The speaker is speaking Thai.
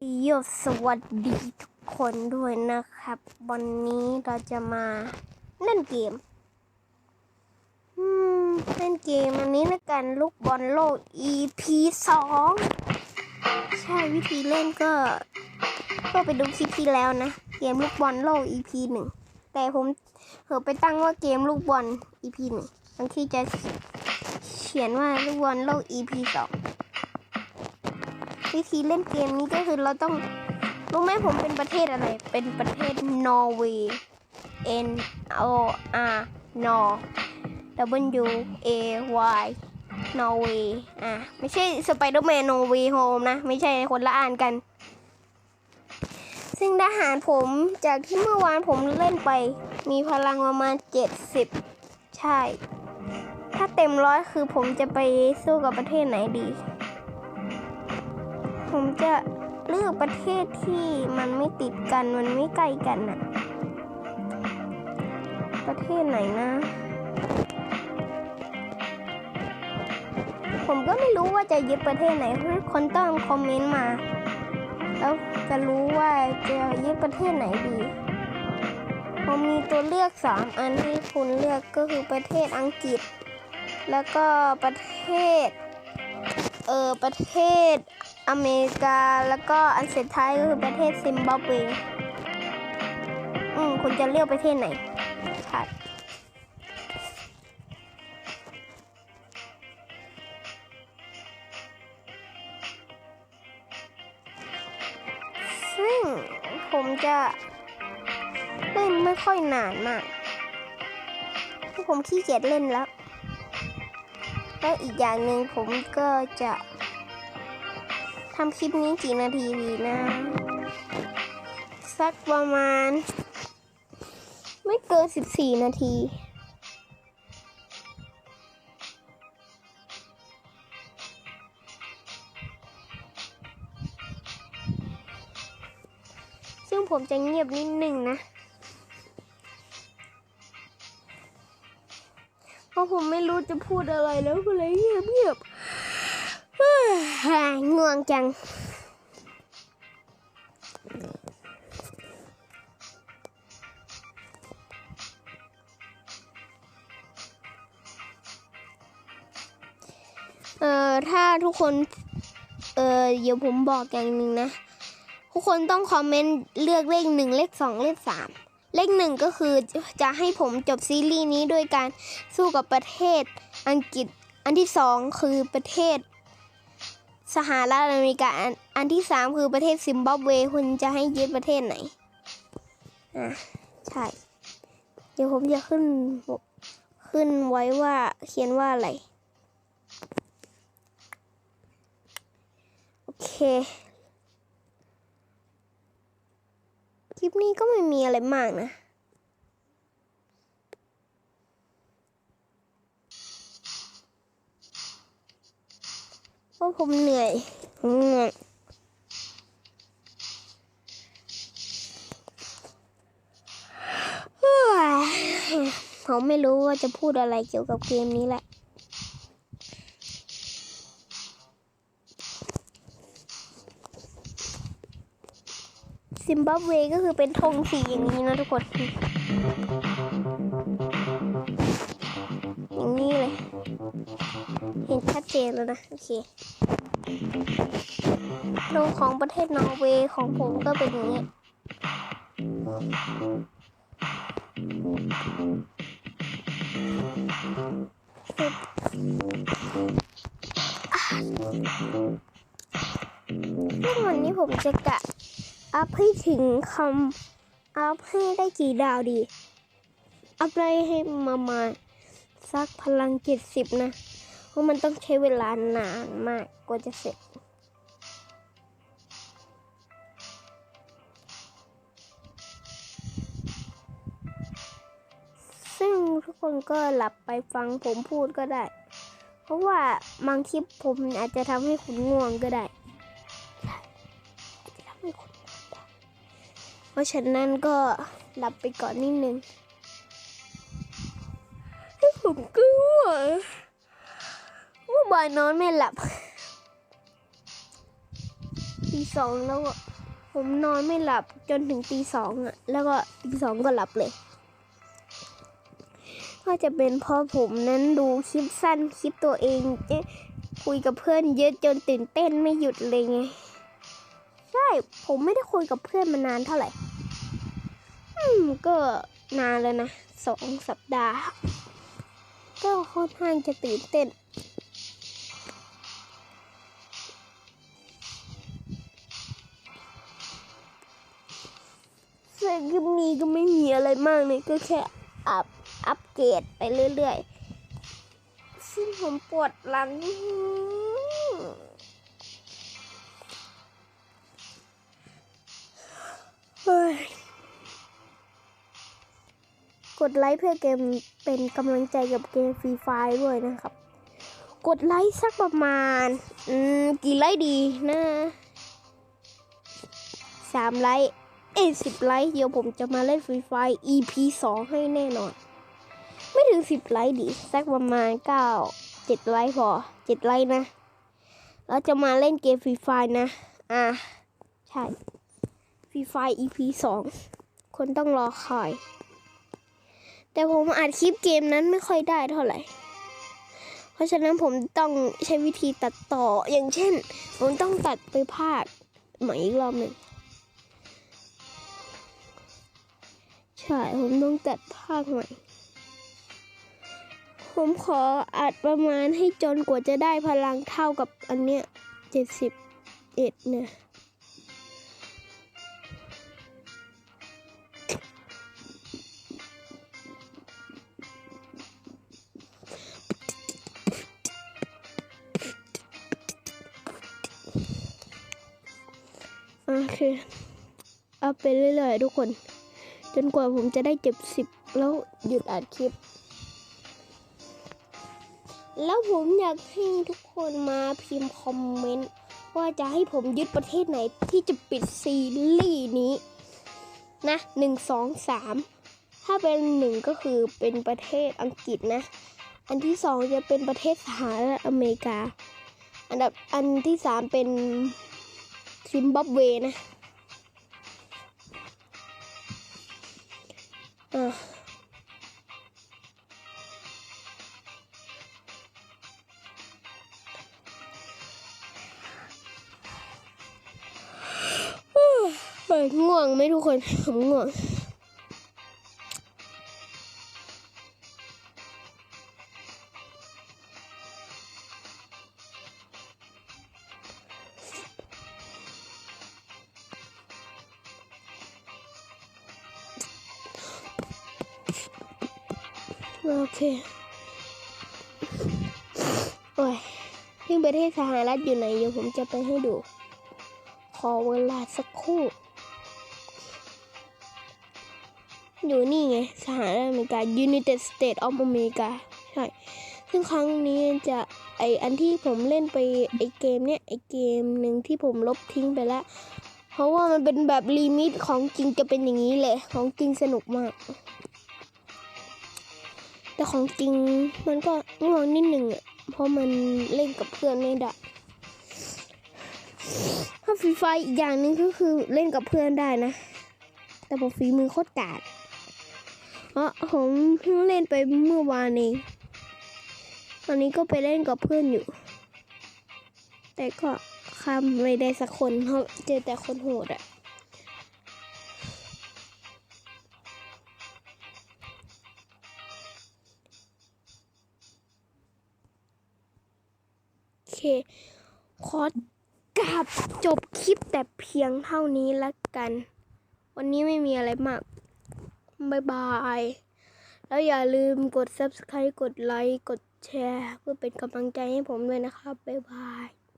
โยสวัสดีทุกคนด้วยนะครับ วันนี้เราจะมาเล่นเกมอืมเล่นเกมอันนี้นะกันลูกบอลโลก EP สองใช่วิธีเล่นก็ ก็ไปดูคลิปที่แล้วนะ เกมลูกบอลโลก EP หนึ่งแต่ผมเผอไปตั้งว่าเกมลูกบอล EP หนึ่งบางทีจะเขียนว่าลูกบอลโลก EP สอง วิธีเล่นเกมนี้ก็คือเราต้องรู้ไหมผมเป็นประเทศอะไร เป็นประเทศนอร์เวย์ N O R นอ W A Y นอร์เวย์อะ ไม่ใช่สไปเดอร์แมนนอร์เวย์โฮมนะ ไม่ใช่คนละอ่านกัน ซึ่งทหารผมจากที่เมื่อวานผมเล่นไป มีพลังประมาณ 70 ใช่ ถ้าเต็มร้อยคือผมจะไปสู้กับประเทศไหนดี ผมจะเลือกประเทศที่มันไม่ติดกันมันไม่ใกล้กันน่ะ ประเทศไหนนะ ผมก็ไม่รู้ว่าจะยึดประเทศไหนทุกคนต้องคอมเมนต์มา แล้วจะรู้ว่าจะยึดประเทศไหนดี ผมมีตัวเลือกสามอันที่คุณเลือกก็คือประเทศอังกฤษ แล้วก็ประเทศ เออประเทศอเมริกาแล้วก็อันสุดท้ายก็คือประเทศซิมบับเวอืมคุณจะเลือกประเทศไหนใช่ซึ่งผมจะเล่นไม่ค่อยนานมากเพราะผมขี้เกียจเล่นแล้ว และอีกอย่างหนึ่งผมก็จะทำคลิปนี้กี่นาทีดีนะ สักประมาณ ไม่เกิน 14 นาทีซึ่งผมจะเงียบนิดหนึ่งนะ ราะผมไม่รู้จะพูดอะไรแล้วก็เลยเงียบเงียบง่วงจัง เอ่อ ถ้าทุกคน เอ่อ เดี๋ยวผมบอกอย่างหนึ่งนะ ทุกคนต้องคอมเมนต์เลือกเลขหนึ่งเลขสองเลขสาม เลขหนึ่งก็คือจะให้ผมจบซีรีส์นี้ด้วยการสู้กับประเทศอังกฤษ อันที่สองคือประเทศ สหรัฐอเมริกา อันที่สามคือประเทศซิมบับเว คุณจะให้ยึดประเทศไหน อะ ใช่ เดี๋ยวผมจะขึ้นขึ้นไว้ว่าเขียนว่าอะไร โอเค คลิปนี้ก็ไม่มีอะไรมากนะเพราะผมเหนื่อยผมง่วงเฮ้ยผมไม่รู้ว่าจะพูดอะไรเกี่ยวกับเกมนี้แหละ มบับเวก็คือเป็นธงสีอย่างนี้นะทุกคน อย่างนี้เลย เห็นชัดเจนแล้วนะ โอเคธงของประเทศนอร์เวย์ของผมก็เป็นอย่างนี้ซึ่งวันนี้ผมจะกะ อัพให้ถึงคำอัพให้ได้กี่ดาวดี อัพได้ให้มามาสักพลังเจ็ดสิบนะ เพราะมันต้องใช้เวลานานมากกว่าจะเสร็จซึ่งทุกคนก็หลับไปฟังผมพูดก็ได้ เพราะว่าบางคลิปผมอาจจะทำให้คุณง่วงก็ได้อาจจะทำให้คุณ ราะฉะนั้นก็หลับไปก่อนนิดนึงผมก็ง่วงเมื่อวานนอนไม่หลับตีสองแล้วอะผมนอนไม่หลับจนถึงตีสองอะ แล้วก็ตีสองก็หลับเลย ก็จะเป็นเพราะผมนั้นดูคลิปสั้นคลิปตัวเองเอ๊ะคุยกับเพื่อนเยอะจนตื่นเต้นไม่หยุดเลยไง ใช่ ผมไม่ได้คุยกับเพื่อนมานานเท่าไหร่ ก็นานแล้วนะสองสัปดาห์ ก็ค่อนข้างจะตื่นเต้น ซึ่งคลิปนี้ก็ไม่มีอะไรมากเลยก็แค่อัพอัปเกรดไปเรื่อยๆ ซึ่งผมปวดหลังเฮ้ย ดไลค์เพื่อเกมเป็นกำลังใจกับเกมฟรีไฟด้วยนะครับ กดไลค์สักประมาณ อืม กี่ไลค์ดีนะสามไลค์ เอ้สิบไลค์ เดี๋ยวผมจะมาเล่นฟรีไฟ EP สองให้แน่นอน ไม่ถึงสิบไลค์ดิ สักประมาณเก้าเจ็ดไลค์พอเจ็ดไลค์นะเราจะมาเล่นเกมฟรีไฟนะ อ่าใช่ฟรีไฟ EP สองคนต้องรอคอย แต่ผมอัดคลิปเกมนั้นไม่ค่อยได้เท่าไหร่ เพราะฉะนั้นผมต้องใช้วิธีตัดต่ออย่างเช่น ผมต้องตัดไปภาคใหม่อีกรอบหนึ่งใช่ผมต้องตัดภาคใหม่ ผมขออัดประมาณให้จนกว่าจะได้พลังเท่ากับอันเนี้ยเจ็ดสิบเอ็ดเนี่ย โอเคเอาไปเรื่อยๆทุกคน จนกว่าผมจะได้เจ็บสิบแล้วหยุดอัดคลิป แล้วผมอยากให้ทุกคนมาพิมพ์คอมเมนต์ว่าจะให้ผมยึดประเทศไหนที่จะปิดซีรีส์นี้ นะหนึ่งสองสามถ้าเป็นหนึ่งก็คือเป็นประเทศอังกฤษนะ อันที่สองจะเป็นประเทศสหรัฐอเมริกา อันดับอันที่สามเป็น ซิมบับเวนะอ่าเออง่วงไหมทุกคนผมง่วง โอเค โอ้ยที่ประเทศสหรัฐอยู่ไหนเดี๋ยวผมจะไปให้ดู ขอเวลาสักครู่ อยู่นี่ไง สหรัฐอเมริกา United States of America ใช่ ซึ่งครั้งนี้จะไออันที่ผมเล่นไปไอเกมเนี้ยไอเกมหนึ่งที่ผมลบทิ้งไปแล้ว เพราะว่ามันเป็นแบบลิมิตของจริงจะเป็นอย่างนี้เลย ของจริงสนุกมาก แต่ของจริงมันก็ง่วงนิดหนึ่งอะ เพราะมันเล่นกับเพื่อนไม่ได้ถ้าฟรีไฟอีกอย่างหนึ่งก็คือเล่นกับเพื่อนได้นะ แต่ผมฝีมือโคตรกาดเพราะผมเพิ่งเล่นไปเมื่อวานเองตอนนี้ก็ไปเล่นกับเพื่อนอยู่ แต่ก็คำไม่ได้สักคนเพราะเจอแต่คนโหดอะ เค ขอกราบจบคลิปแต่เพียงเท่านี้ละกัน วันนี้ไม่มีอะไรมากบายบาย แล้วอย่าลืมกด subscribe กดไลค์ กดแชร์ เพื่อเป็นกำลังใจให้ผมด้วยนะครับบายบาย